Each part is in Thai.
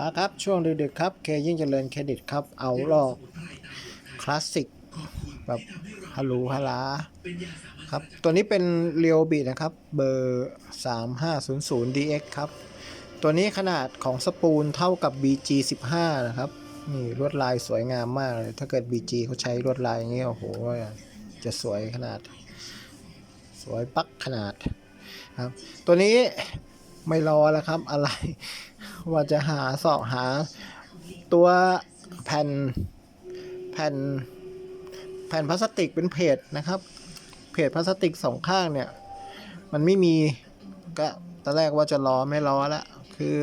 มาครับช่วงดึกๆครับเคยิ่งเจริญเครดิตครับเอาลอกคลาสสิกแบบฮัลโหลฮัลลาครับตัวนี้เป็นเรียวบีนะครับเบอร์ 3500 DX ครับ ตัวนี้ขนาดของสปูลเท่ากับ BG 15นะครับนี่ลวดลายสวยงามมากเลยถ้าเกิด BG เขาใช้ลวดลายอย่างนี้โอ้โหจะสวยขนาด สวยปักขนาดครับ ตัวนี้ไม่รอแล้วครับอะไร ว่าจะหาสอบหา ตัวแผ่นแผ่นแผ่นพลาสติกเป็นเพจนะครับ เพจพลาสติกสองข้างเนี่ย มันไม่มีก็ตอนแรกว่าจะรอไม่รอละคือ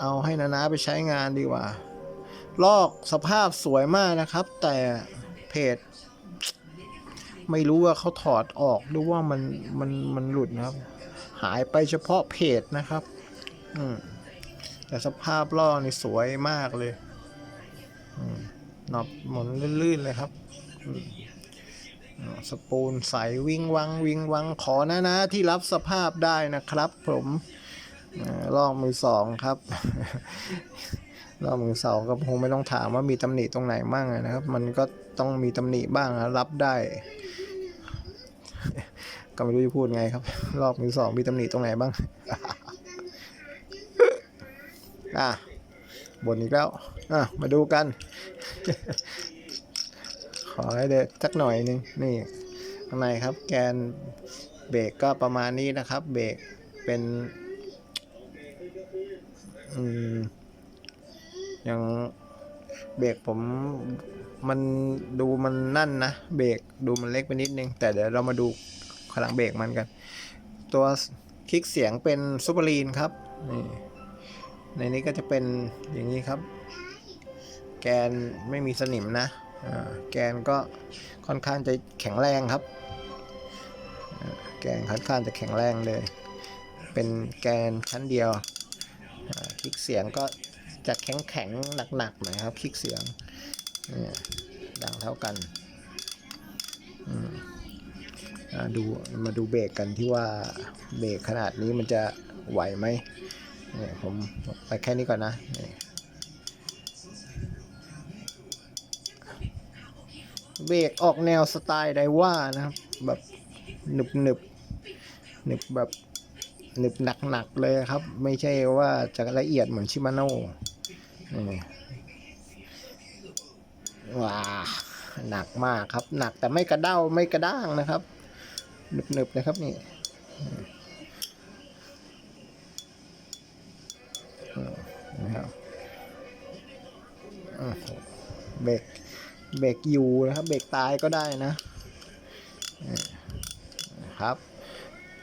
เอาให้นานาไปใช้งานดีกว่า ลอกสภาพสวยมากนะครับ แต่เพจ ไม่รู้ว่าเขาถอดออกหรือว่ามันมันมันหลุดนะครับ หายไปเฉพาะเพจนะครับ อืม แต่สภาพล่อนี่สวยมากเลยหนอบหมุนลื่นๆเลยครับ สปูนใสวิ่งวังวิ่งวังขอนะนะที่รับสภาพได้นะครับ ผมลอกมือสองครับลอกมือสองก็คงไม่ต้องถามว่ามีตำหนิตรงไหนบ้างนะครับ มันก็ต้องมีตำหนิบ้างนะรับได้ ก็ไม่รู้จะพูดไงครับ รอบมือสองมีตำหนิตรงไหนบ้าง อะบนอีกแล้วอะมาดูกัน ขอให้เด็ดสักหน่อยหนึงนี่ข้างในครับแกนเบรกก็ประมาณนี้นะครับเบรกเป็นอืมยังเบรกผมมันดูมันนั่นนะเบรกดูมันเล็กไปนิดนึง แต่เดี๋ยวเรามาดูขลังเบรกมันกัน ตัวคลิกเสียงเป็นซูเปอร์ลีนครับนี่ ในนี้ก็จะเป็นอย่างนี้ครับ แกนไม่มีสนิมนะแกนก็ค่อนข้างจะแข็งแรงครับ แกนค่อนข้างจะแข็งแรงเลย เป็นแกนชั้นเดียวคลิกเสียงก็จะแข็งแข็งๆหนักๆหน่อยครับคลิกเสียงดังเท่ากันดูมาดูเบรกกันที่ว่าเบรกขนาดนี้มันจะไหวไหม เนี่ยผมไปแค่นี้ก่อนนะเบรกออกแนวสไตล์ไดว่านะครับ แบบหนึบหนึบหนึบแบบหนึบหนักๆเลยครับ ไม่ใช่ว่าจะละเอียดเหมือนชิมาโน่นี่ว้าหนักมากครับ หนักแต่ไม่กระเด้าไม่กระด้างนะครับหนึบๆนะครับนี่อืม นะครับอื้อหือเบรกเบรกอยู่นะครับ เบรกตายก็ได้นะครับ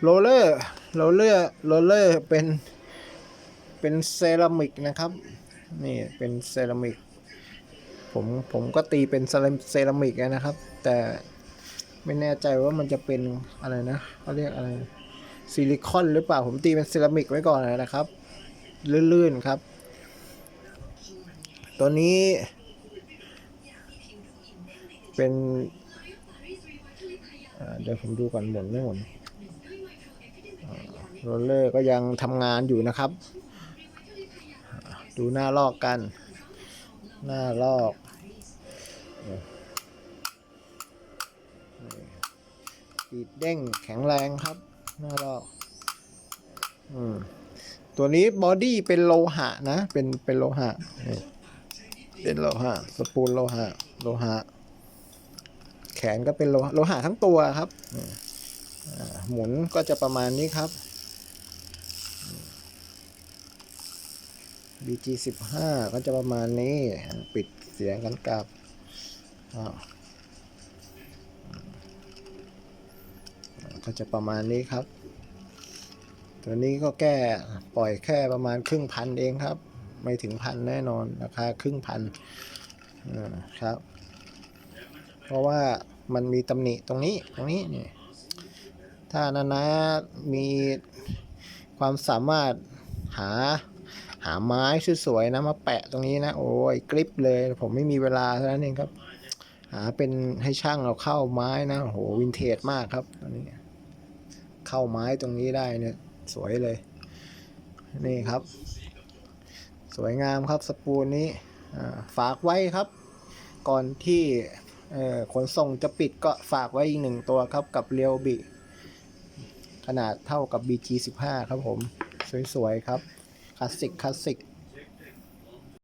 โรเลอร์โรเลอร์โรเลอร์เป็นเป็นเซรามิกนะครับนี่เป็นเซรามิกผมผมก็ตีเป็นเซราเซรามิกนะครับ แต่ไม่แน่ใจว่ามันจะเป็นอะไรนะเขาเรียกอะไรซิลิคอนหรือเปล่าผมตีเป็นเซรามิกไว้ก่อนนะครับลื่นๆครับ ตัวนี้ เป็นเดี๋ยวผมดูก่อนหมุนไม่หมุนโรลเลอร์ก็ยังทำงานอยู่นะครับ ดูหน้าลอกกัน หน้าลอก ปีดเด้งแข็งแรงครับ หน้าลอก อืมตัวนี้บอดี้เป็นโลหะนะ เป็นเป็นโลหะ เป็นโลหะสปูลโลหะโลหะ แขนก็เป็นโลหะโลหะทั้งตัวครับหมุนก็จะประมาณนี้ครับ BG 15ก็จะประมาณนี้ ปิดเสียงกันกลับก็จะประมาณนี้ครับ ตัวนี้ก็แก้ปล่อยแค่ประมาณครึ่งพันเองครับ ไม่ถึงพันแน่นอนราคาครึ่งพันครับ เพราะว่ามันมีตำหนิตรงนี้ตรงนี้นี่ถ้านานามีความสามารถหาหาไม้สวยๆนะมาแปะตรงนี้นะ โอ้ยกริปเลย ผมไม่มีเวลาเท่านั้นเองครับ หาเป็นให้ช่างเราเข้าไม้นะโอ้โหวินเทจมากครับตอนนี้ เข้าไม้ตรงนี้ได้เนี่ย สวยเลย นี่ครับ สวยงามครับสปูนนี้ฝากไว้ครับ ก่อนที่ขนส่งจะปิดก็ฝากไว้อีกหนึ่งตัวครับกับเรียวบิขนาดเท่ากับ BG15 ครับผม สวยๆครับคลาสสิกคลาสสิก